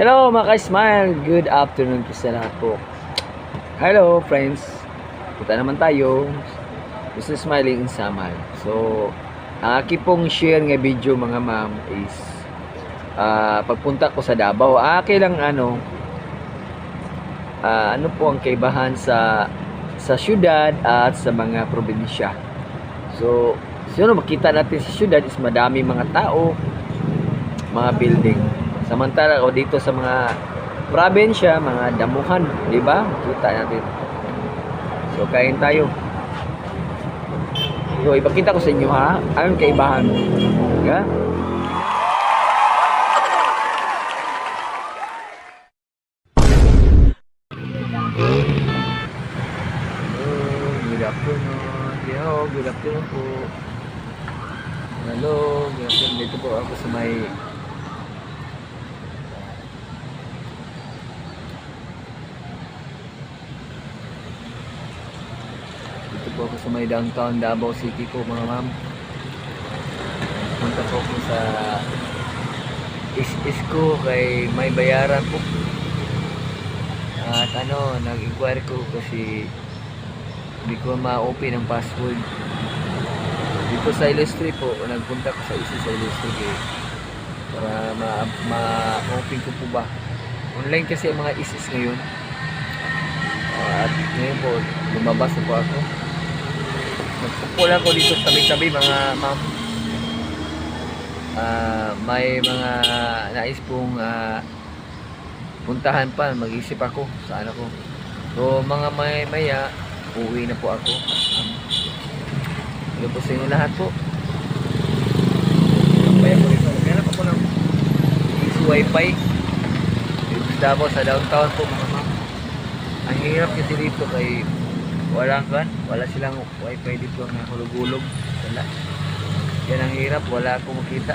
Hello mga ka-smile, good afternoon po sa lahat po. Hello friends, punta naman tayo. Is Smiling in Samal. So, ang aking pong share nga video mga ma'am is ah, pagpunta ko sa Davao. Aki lang ano, ah, ano po ang kaibahan sa sa syudad at sa mga probinsya. So, siguro makita natin sa syudad is madami mga tao, mga building. Samantala o dito sa mga probinsya, mga damuhan, di ba? Makita natin. So, kain tayo. So, ipakita ko sa inyo ha, anong kaibahan. Yeah? Hello, good afternoon. Hello, good afternoon po. Hello, good afternoon. Dito po ako sa may Dito po ako sa may downtown Davao City po mga ma'am. Punta po ako sa is-is ko kay may bayaran po. At ano, nag-inquire ko kasi hindi ko ma-open ang password. Dito sa Illustrate po, nagpunta ko sa isa sa Illustrate eh, para ma- ma-open ko po ba. Online kasi ang mga isis ngayon. At ngayon po, lumabas na po ako. Nagpupula ko dito sa tabi-tabi mga ma'am. Ah, may mga nais pong ah, puntahan pa, mag-isip ako sa ano ko. So mga may maya, uwi na po ako. Hello po sa inyo lahat po. Kaya po ito, meron ako ng easy wifi. Dito sa downtown po mga ma'am. Ang hirap kasi dito kay walang kan, wala silang wifi dito na hulog-hulog. Wala. Yan ang hirap, wala akong makita.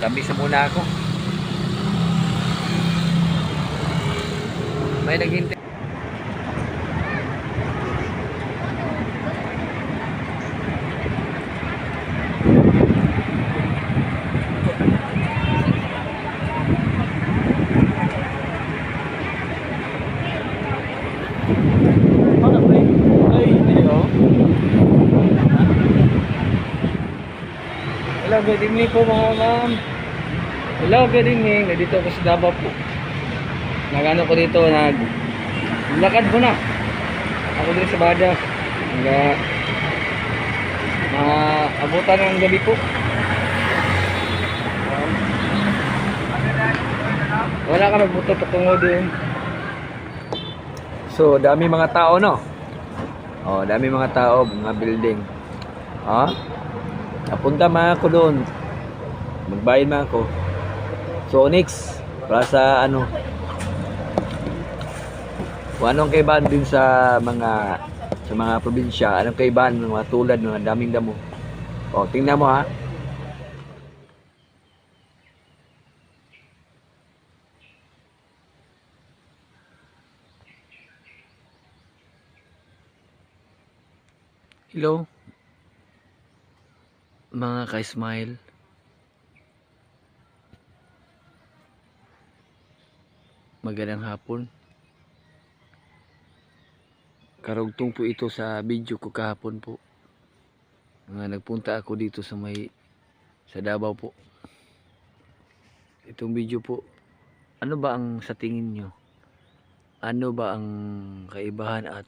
Labis na muna ako. May naghintay. Hello, good evening po mga ma'am. Hello, good evening. Nandito ako sa Davao po. Nagano ko dito, nag lakad ko na. Ako dito sa Bada. Hangga mga abutan ng gabi po. Wala ka magbuto patungo din. So, dami mga tao, no? Oh, dami mga tao, mga building. Ha? Napunta man ako doon. Magbayad man ako. So next, para sa ano, kung anong kaibahan din sa mga sa mga probinsya, anong kaibahan ng mga tulad ng mga daming damo. O, tingnan mo ha. Hello mga ka-smile. Magandang hapon. Karugtong po ito sa video ko kahapon po. Nga nagpunta ako dito sa may sa Davao po. Itong video po, ano ba ang sa tingin nyo? Ano ba ang kaibahan at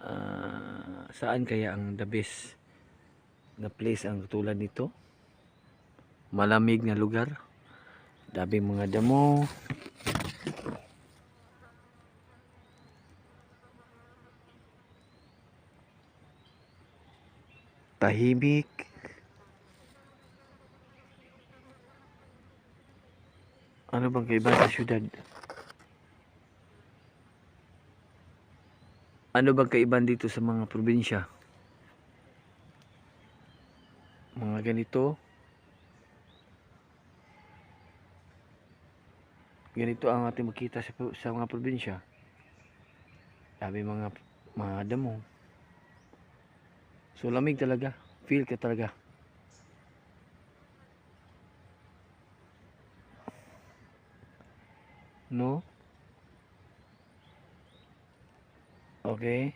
ah, saan kaya ang the best na place ang tulad nito? Malamig na lugar. Daming mga damo. Tahimik. Ano bang kaiba sa syudad? Ano bang kaiban dito sa mga probinsya? Ganito. Ganito ang ating makita sa, sa mga probinsya. Dami mga mga damo. So lamig talaga. Feel ka talaga. No? Okay.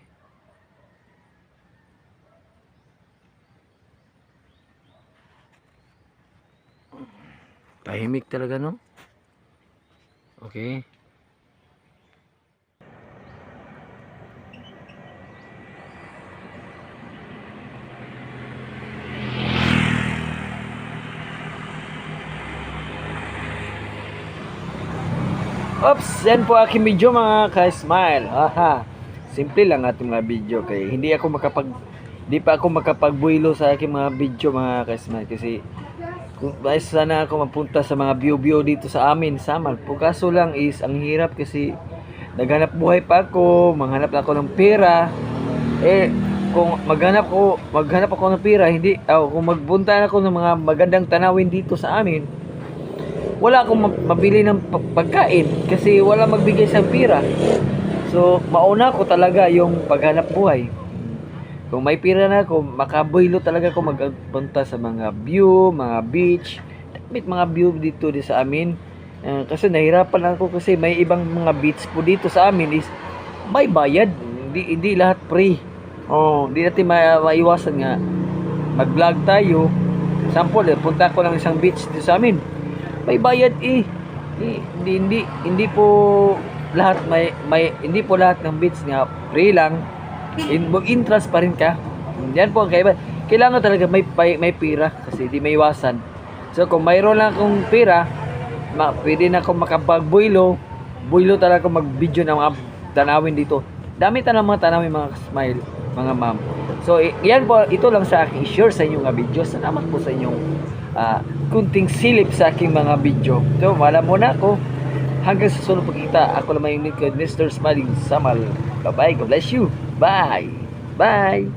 Tahimik talaga, no? Okay. Oops, yan po aking video mga ka-smile. Haha. Simple lang ating mga video kay hindi ako makapag hindi pa ako makapagbuilo sa aking mga video mga ka-smile kasi kung dahil sana ako mapunta sa mga view-view dito sa amin sa Malpo. Lang is ang hirap kasi naghanap buhay pa ako, manghanap ako ng pera. Eh kung maghanap ko, maghanap ako ng pera, hindi oh, kung magpunta ako ng mga magandang tanawin dito sa amin, wala akong ma- mabili ng pa- pagkain kasi wala magbigay sa pira. So, mauna ko talaga yung paghanap buhay. Kung may pira na ako, makabuhilo talaga ako magpunta sa mga view, mga beach, damit mga view dito di sa amin. Eh, kasi nahirapan ako kasi may ibang mga beach po dito sa amin is may bayad. Hindi, hindi lahat free. Oh, hindi natin ma- maiwasan nga. Mag-vlog tayo. Sample, eh, punta ko lang isang beach dito sa amin may bayad eh. Hindi, hindi, hindi po lahat may, may, hindi po lahat ng beats nga free lang. In, mag-interest ka. Yan po ang kaiba. Kailangan talaga may, may, may pira kasi di may iwasan. So kung mayroon lang akong pira, ma, pwede na akong makapag-builo. Builo talaga mag-video ng mga tanawin dito. Dami tanang mga tanawin mga smile, mga ma'am. So yan po, ito lang sa aking share sa inyong mga video. Salamat po sa inyong ah, kunting silip sa aking mga video. So, wala muna ako. Hanggang sa sunod pagkita, ako naman yung Mr. Smiling Samal. Bye-bye. God bless you. Bye. Bye.